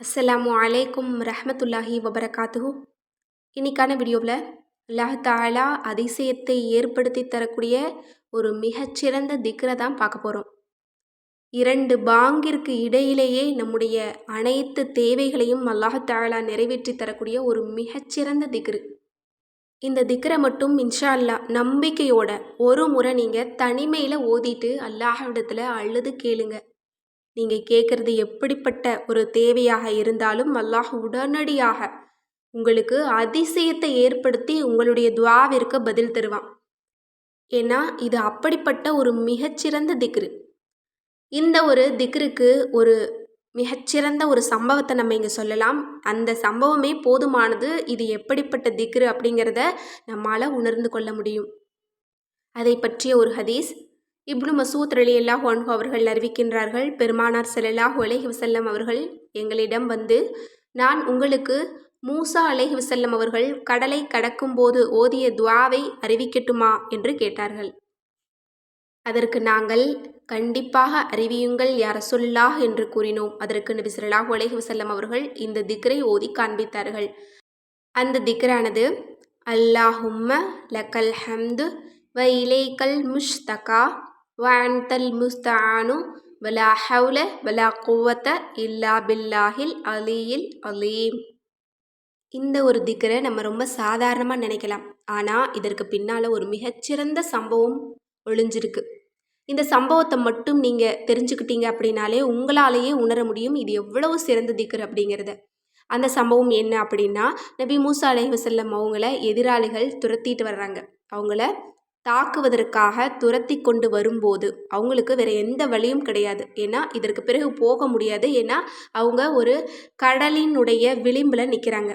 அஸ்ஸலாமு அலைக்கும் ரஹமத்துல்லாஹி வபரகாத்துஹு. இன்னைக்கான வீடியோவில் அல்லாஹ் தாலா அதிசயத்தை ஏற்படுத்தி தரக்கூடிய ஒரு மிகச்சிறந்த திக்ரை தான் பார்க்க போகிறோம் இரண்டு பாங்கிற்கு இடையிலேயே நம்முடைய அனைத்து தேவைகளையும் அல்லாஹ் தாலா நிறைவேற்றி தரக்கூடிய ஒரு மிகச்சிறந்த திக்ரு. இந்த திக்ரை மட்டும் இன்ஷா அல்லா நம்பிக்கையோட ஒரு முறை நீங்கள் தனிமையில் ஓதிட்டு அல்லாஹ்விடத்தில் அழுது கேளுங்க. நீங்கள் கேட்குறது எப்படிப்பட்ட ஒரு தேவையாக இருந்தாலும் அல்லாஹ் உடனடியாக உங்களுக்கு அதிசயத்தை ஏற்படுத்தி உங்களுடைய துவாவிற்கு பதில் தருவான். ஏன்னா இது அப்படிப்பட்ட ஒரு மிகச்சிறந்த திக்ரு. இந்த ஒரு திக்ருக்கு ஒரு மிகச்சிறந்த ஒரு சம்பவத்தை நம்ம இங்கே சொல்லலாம். அந்த சம்பவமே போதுமானது. இது எப்படிப்பட்ட திக்ரு அப்படிங்கிறத நம்மால் உணர்ந்து கொள்ள முடியும். அதை பற்றிய ஒரு ஹதீஸ் இப்னு மசூத் அலி அல்லாஹ் ஒன்ஹு அவர்கள் அறிவிக்கின்றார்கள் பெருமானார் செல்லாஹு அலஹி வசல்லம் அவர்கள் எங்களிடம் வந்து நான் உங்களுக்கு மூசா அலேஹி வசல்லம் அவர்கள் கடலை கடக்கும்போது ஓதிய துவாவை அறிவிக்கட்டுமா? என்று கேட்டார்கள். அதற்கு நாங்கள் கண்டிப்பாக அறிவியுங்கள் யார் சொல்லாஹ் என்று கூறினோம். அதற்கு நபி சொல்லாஹு அலேஹி வசல்லம் அவர்கள் இந்த திக்ரை ஓதி காண்பித்தார்கள். அந்த திக்ரானது அல்லாஹும்ம லக்கல் ஹம்து வ இலைக்கல் முஷ்தகா வஅன்தல் முஸ்தஆனு வலா ஹவுல வலா குவத்த இல்லா பில்லாஹில் அலியில் அலீம் இந்த ஒரு திக்கரை நம்ம ரொம்ப சாதாரணமாக நினைக்கலாம். ஆனால் இதற்கு பின்னால் ஒரு மிகச்சிறந்த சம்பவம் ஒளிஞ்சிருக்கு. இந்த சம்பவத்தை மட்டும் நீங்கள் தெரிஞ்சுக்கிட்டீங்க அப்படின்னாலே உங்களாலேயே உணர முடியும் இது எவ்வளவு சிறந்த திக்கர் அப்படிங்கிறத. அந்த சம்பவம் என்ன அப்படின்னா நபி மூசா அலைவசல்லம் அவங்கள எதிராளிகள் துரத்திட்டு வர்றாங்க. அவங்கள தாக்குவதற்காக துரத்தி கொண்டு வரும்போது அவங்களுக்கு வேறு எந்த வழியும் கிடையாது. ஏன்னா இதற்கு பிறகு போக முடியாது. ஏன்னா அவங்க ஒரு கடலினுடைய விளிம்பில் நிற்கிறாங்க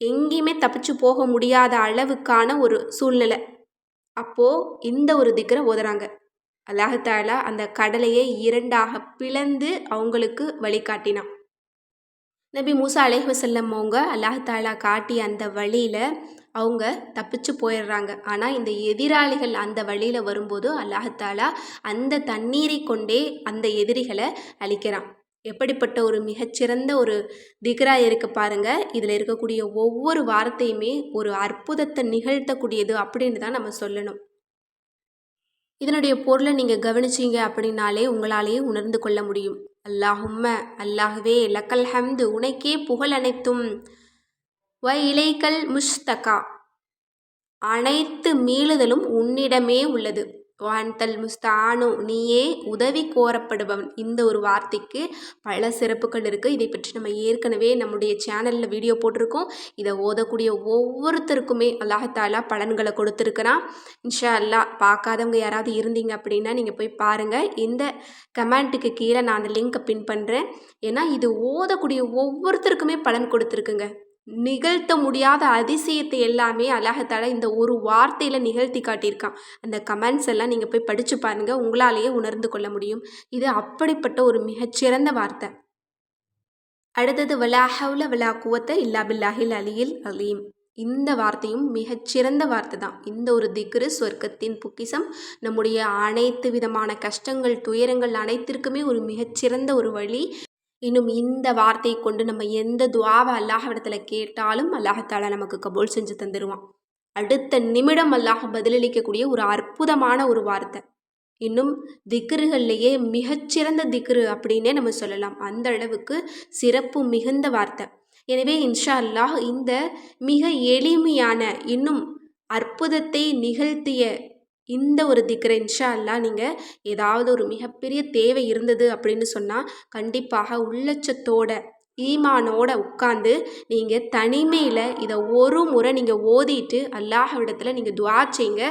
எங்கேயுமே தப்பிச்சு போக முடியாத அளவுக்கான ஒரு சூழ்நிலை. அப்போது இந்த ஒரு திக்கரை ஓதுறாங்க. அல்லாஹாலா அந்த கடலையே இரண்டாக பிளந்து அவங்களுக்கு வழிகாட்டினான். நபி மூசா அலேஹ் அவங்க அல்லாஹாலா காட்டிய அந்த வழியில் அவங்க தப்பிச்சு போயிடுறாங்க. ஆனால் இந்த எதிராளிகள் அந்த வழியில் வரும்போது அல்லாஹாலா அந்த தண்ணீரை கொண்டே அந்த எதிரிகளை அழிக்கிறான். எப்படிப்பட்ட ஒரு மிகச்சிறந்த ஒரு திகரா இருக்க பாருங்க. இதில் இருக்கக்கூடிய ஒவ்வொரு வார்த்தையுமே ஒரு அற்புதத்தை நிகழ்த்தக்கூடியது அப்படின்னு தான் நம்ம சொல்லணும். இதனுடைய பொருளை நீங்கள் கவனிச்சிங்க அப்படின்னாலே உங்களாலேயே உணர்ந்து கொள்ள முடியும். அல்லாஹும்ம அல்லாஹுவே லக்கல் ஹம்து உனக்கே புகழ் அனைத்தும். வ இலைக்கல் முஷ்தகா. அனைத்து மீளுதலும் உன்னிடமே உள்ளது. வான்தல் முஸ்தானு நீயே உதவி கோரப்படுபவன். இந்த ஒரு வார்த்தைக்கு பல சிறப்புகள் இருக்குது இதை பற்றி நம்ம ஏற்கனவே நம்முடைய சேனலில் வீடியோ போட்டிருக்கோம். இதை ஓதக்கூடிய ஒவ்வொருத்தருக்குமே அல்லாஹாலா பலன்களை கொடுத்துருக்கிறான். இன்ஷா அல்லா பார்க்காதவங்க யாராவது இருந்தீங்க அப்படின்னா நீங்கள் போய் பாருங்கள் இந்த கமெண்ட்டுக்கு கீழே நான் அந்த லிங்க்கை பின் பண்ணுறேன் ஏன்னா இது ஓதக்கூடிய ஒவ்வொருத்தருக்குமே பலன் கொடுத்துருக்குங்க. நிகழ்த்த முடியாத அதிசயத்தை எல்லாமே அல்லாஹத்தால இந்த ஒரு வார்த்தையில் நிகழ்த்தி காட்டியிருக்கான். அந்த கமெண்ட்ஸ் எல்லாம் நீங்கள் போய் படித்து பாருங்கள் உங்களாலேயே உணர்ந்து கொள்ள முடியும். இது அப்படிப்பட்ட ஒரு மிகச்சிறந்த வார்த்தை. அடுத்தது வலாஹவுல வலா குவத்தை இல்லா பில்லாஹில் அலியில் அலீம். இந்த வார்த்தையும் மிகச்சிறந்த வார்த்தை தான். இந்த ஒரு திக்ரு சொர்க்கத்தின் பொக்கிசம் நம்முடைய அனைத்து விதமான கஷ்டங்கள் துயரங்கள் அனைத்திற்குமே ஒரு மிகச்சிறந்த ஒரு வழி. இன்னும் இந்த வார்த்தையை கொண்டு நம்ம எந்த துவாவை அல்லாஹிடத்தில் கேட்டாலும் அல்லாஹத்தாலா நமக்கு கபோல் செஞ்சு தந்துடுவான் அடுத்த நிமிடம் அல்லாஹ் பதிலளிக்கக்கூடிய ஒரு அற்புதமான ஒரு வார்த்தை. இன்னும் திக்ருகள்லேயே மிகச்சிறந்த திக்ரு அப்படின்னே நம்ம சொல்லலாம். அந்த அளவுக்கு சிறப்பு மிகுந்த வார்த்தை. எனவே இன்ஷா அல்லாஹ் இந்த மிக எளிமையான இன்னும் அற்புதத்தை நிகழ்த்திய இந்த ஒரு திக்கரை இன்ஷா அல்லா நீங்கள் ஏதாவது ஒரு மிகப்பெரிய தேவை இருந்தது அப்படின்னு சொன்னால் கண்டிப்பாக உள்ளச்சத்தோட ஈமானோட உட்காந்து நீங்கள் தனிமையில் இதை ஒரு முறை நீங்கள் ஓதிட்டு அல்லாஹ் இடத்துல நீங்கள் துவா செய்யுங்க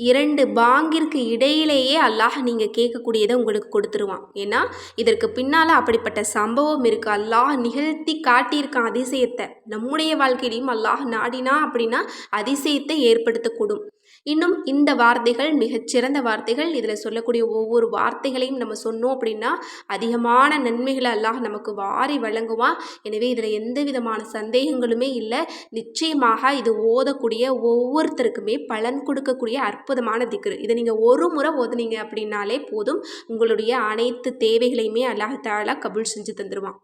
இரண்டு பாங்கிற்கு இடையிலேயே அல்லாஹ் நீங்கள் கேட்கக்கூடியதை உங்களுக்கு கொடுத்துருவான். ஏன்னா இதற்கு பின்னால் அப்படிப்பட்ட சம்பவம் இருக்குது அல்லாஹ் நிகழ்த்தி காட்டியிருக்கான் அதிசயத்தை நம்முடைய வாழ்க்கையிலையும் அல்லாஹ் நாடினா அப்படின்னா அதிசயத்தை ஏற்படுத்தக்கூடும். இன்னும் இந்த வார்த்தைகள் மிகச்சிறந்த வார்த்தைகள். இதில் சொல்லக்கூடிய ஒவ்வொரு வார்த்தைகளையும் நம்ம சொன்னோம் அப்படின்னா அதிகமான நன்மைகளை அல்லாஹ் நமக்கு வாரி வழங்குவான். எனவே இதில் எந்த விதமான சந்தேகங்களுமே இல்லை. நிச்சயமாக இது ஓதக்கூடிய ஒவ்வொருத்தருக்குமே பலன் கொடுக்கக்கூடிய அற்புதமான திக்ரு. இதை நீங்கள் ஒரு முறை ஓதுனீங்க அப்படின்னாலே போதும். உங்களுடைய அனைத்து தேவைகளையுமே அல்லாஹாலா கபூல் செஞ்சு தந்துடுவான்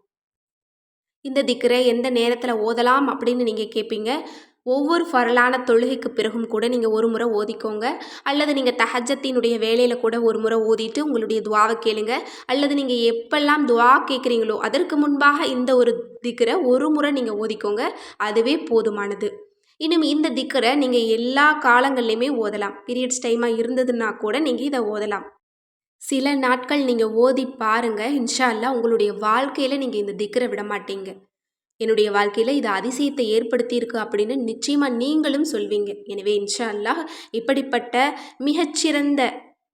இந்த திக்கரை எந்த நேரத்தில் ஓதலாம் அப்படின்னு நீங்கள் கேட்பீங்க ஒவ்வொரு ஃபரலான தொழுகைக்கு பிறகும் கூட நீங்கள் ஒரு முறை ஓதிக்கோங்க. அல்லது நீங்கள் தஹஜத்தினுடைய வேலையில் கூட ஒரு முறை ஓதிட்டு உங்களுடைய துவாவை கேளுங்க. அல்லது நீங்கள் எப்பெல்லாம் துவா கேட்குறீங்களோ அதற்கு முன்பாக இந்த ஒரு திக்கரை ஒரு முறை நீங்கள் ஓதிக்கோங்க. அதுவே போதுமானது. இன்னும் இந்த திக்கரை நீங்கள் எல்லா காலங்கள்லையுமே ஓதலாம். பீரியட்ஸ் டைமாக இருந்ததுன்னா கூட நீங்கள் இதை ஓதலாம். சில நாட்கள் நீங்கள் ஓதி பாருங்கள் இன்ஷா உங்களுடைய வாழ்க்கையில் நீங்கள் இந்த திக்கரை விட மாட்டீங்க. என்னுடைய வாழ்க்கையில் இது அதிசயத்தை ஏற்படுத்தியிருக்கு அப்படின்னு நிச்சயமாக நீங்களும் சொல்வீங்க. எனவே இன்ஷா அல்லாஹ் இப்படிப்பட்ட மிகச்சிறந்த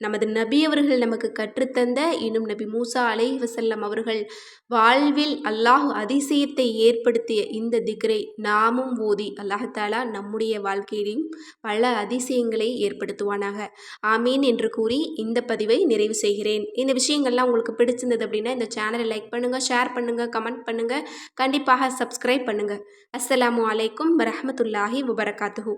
நமது நபி அவர்கள் நமக்கு கற்றுத்தந்த இன்னும் நபி மூசா அலை வசல்லம் அவர்கள் வாழ்வில் அல்லாஹ் அதிசயத்தை ஏற்படுத்திய இந்த திக்ரை நாமும் ஓதி அல்லாஹாலா நம்முடைய வாழ்க்கையிலும் பல அதிசயங்களை ஏற்படுத்துவானாக. ஆமீன் என்று கூறி இந்த பதிவை நிறைவு செய்கிறேன். இந்த விஷயங்கள்லாம் உங்களுக்கு பிடிச்சிருந்தது அப்படின்னா இந்த சேனலை லைக் பண்ணுங்கள் ஷேர் பண்ணுங்கள் கமெண்ட் பண்ணுங்கள் கண்டிப்பாக சப்ஸ்கிரைப் பண்ணுங்கள் அஸ்ஸலாமு அலைக்கும் வரமத்துல்லாஹி வபரகாத்துஹூ.